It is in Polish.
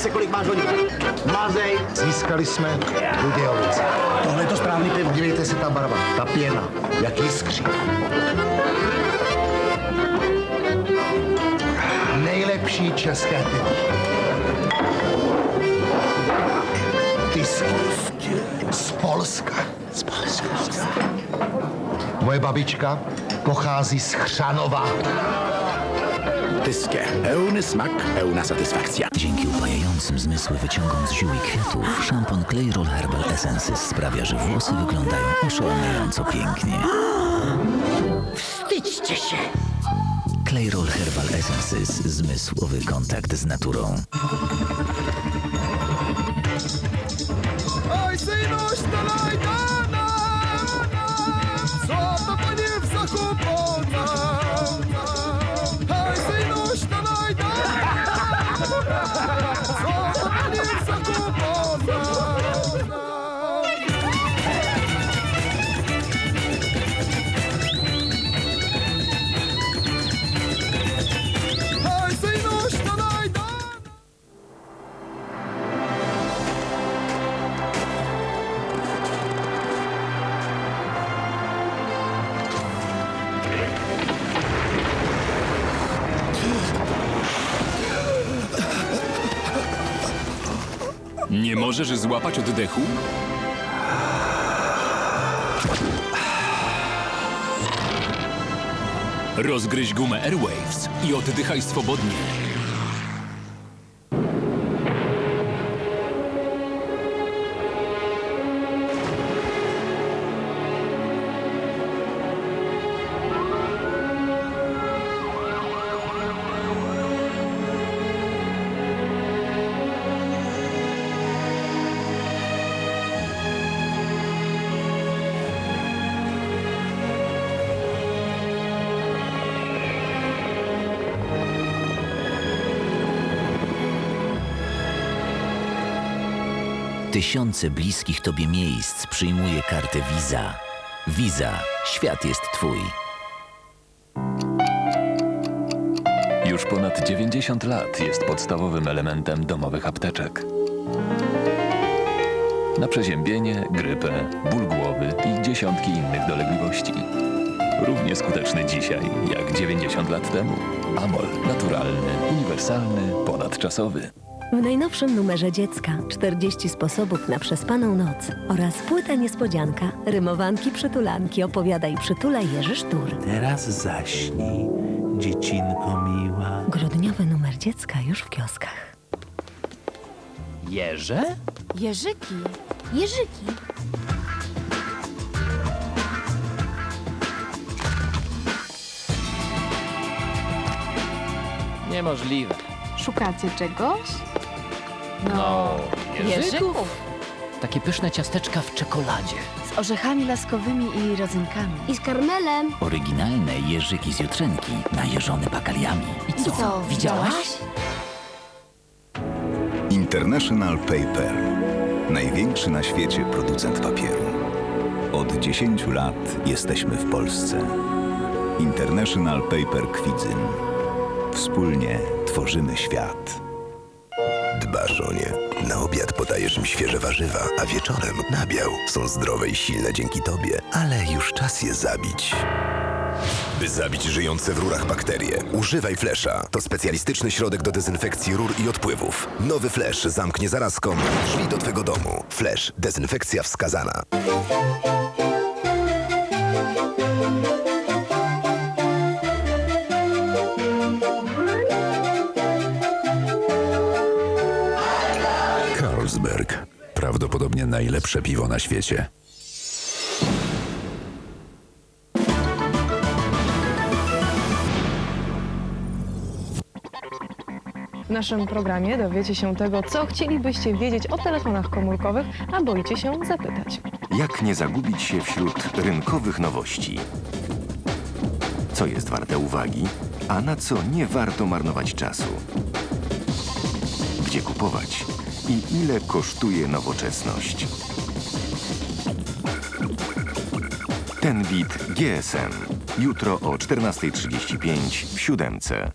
se, kolik máš hodin. Mazej. Získali jsme Budějovice. Tohle je to správný pivo. Podívejte se, ta barva, ta pěna, jak jiskří. Nejlepší české pivo. Tysky. Z Polska. Z Polska. Moje babička pochází z Chřanova. Tyskie. Pełny smak, pełna satysfakcja. Dzięki upajającym zmysły wyciągom z ziół i kwiatów, szampon Clairol Herbal Essences sprawia, że włosy wyglądają oszałamiająco pięknie. Wstydźcie się! Clairol Herbal Essences. Zmysłowy kontakt z naturą. Nie możesz złapać oddechu? Rozgryź gumę Airwaves i oddychaj swobodnie. Tysiące bliskich tobie miejsc przyjmuje kartę Visa. Visa. Świat jest twój. Już ponad 90 lat jest podstawowym elementem domowych apteczek. Na przeziębienie, grypę, ból głowy i dziesiątki innych dolegliwości. Równie skuteczny dzisiaj jak 90 lat temu. Amol. Naturalny, uniwersalny, ponadczasowy. W najnowszym numerze dziecka 40 sposobów na przespaną noc oraz płyta niespodzianka, rymowanki przytulanki opowiada i przytula Jerzy Sztur. Teraz zaśnij, dziecinko miła. Grudniowy numer dziecka już w kioskach. Jerze? Jerzyki, jeżyki. Niemożliwe. Szukacie czegoś? No, Jerzyków? Takie pyszne ciasteczka w czekoladzie. Z orzechami laskowymi i rodzynkami. I z karmelem. Oryginalne jeżyki z jutrzenki, najeżone bakaliami. I co, co, widziałaś? International Paper. Największy na świecie producent papieru. Od 10 lat jesteśmy w Polsce. International Paper Kwidzyn. Wspólnie tworzymy świat. Dbasz o nie. Na obiad podajesz im świeże warzywa, a wieczorem nabiał. Są zdrowe i silne dzięki tobie, ale już czas je zabić. By zabić żyjące w rurach bakterie, używaj Flesza. To specjalistyczny środek do dezynfekcji rur i odpływów. Nowy Flesz zamknie zarazką drzwi do twego domu. Flesz. Dezynfekcja wskazana. Carlsberg. Prawdopodobnie najlepsze piwo na świecie. W naszym programie dowiecie się tego, co chcielibyście wiedzieć o telefonach komórkowych, a boicie się zapytać. Jak nie zagubić się wśród rynkowych nowości? Co jest warte uwagi, a na co nie warto marnować czasu? Gdzie kupować i ile kosztuje nowoczesność? Ten bit GSM. Jutro o 14.35 w siódemce.